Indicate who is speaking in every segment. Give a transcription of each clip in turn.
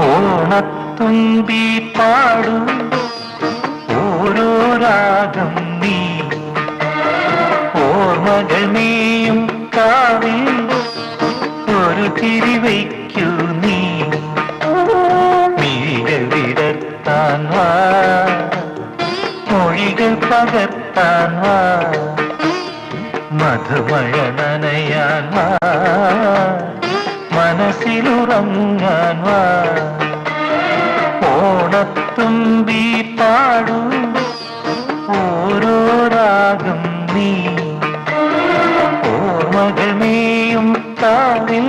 Speaker 1: ഓണത്തുമ്പി പാടും. ഓരോ രാഗം നീ ഓർമ്മകൾ നീയും കാവിൽ ഒരു തിരിവയ്ക്കു നീ. മിഴികൾ വിടർത്താൻ വാ. മൊഴികൾ പകർത്താൻ വാ. മധുമഴ നനയാൻ വാ. മനസ്സിലുറങ്ങാൻ വാ. ഓണത്തുമ്പി പാടൂ ഓരോ രാഗം നീ. ഓർമ്മകൾ കാവിൽ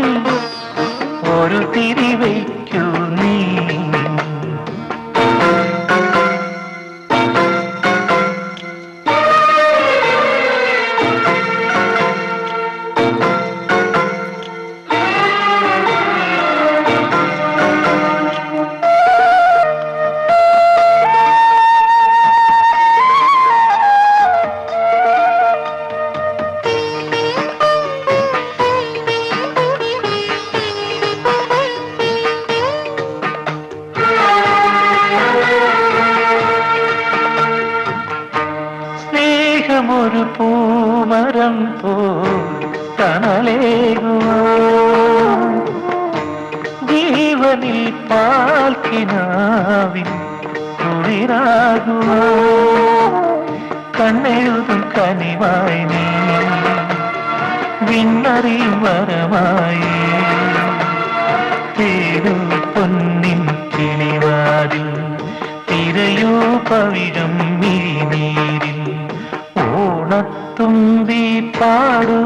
Speaker 1: ഒരു തിരി വയ്ക്കൂ നീ. സ്നേഹമൊരു പൂമരം പോ ജീവനിൽ പാൽക്കിനാവിൻ കുളിരാകുമോ കണ്ണെഴുതും കനിവായി നീ. വരമായി. തേടൂ പൊന്നിൻ കിളിവാരിൽ തിരയോ പവിഴം உணர்த்தும் தீப்பாடு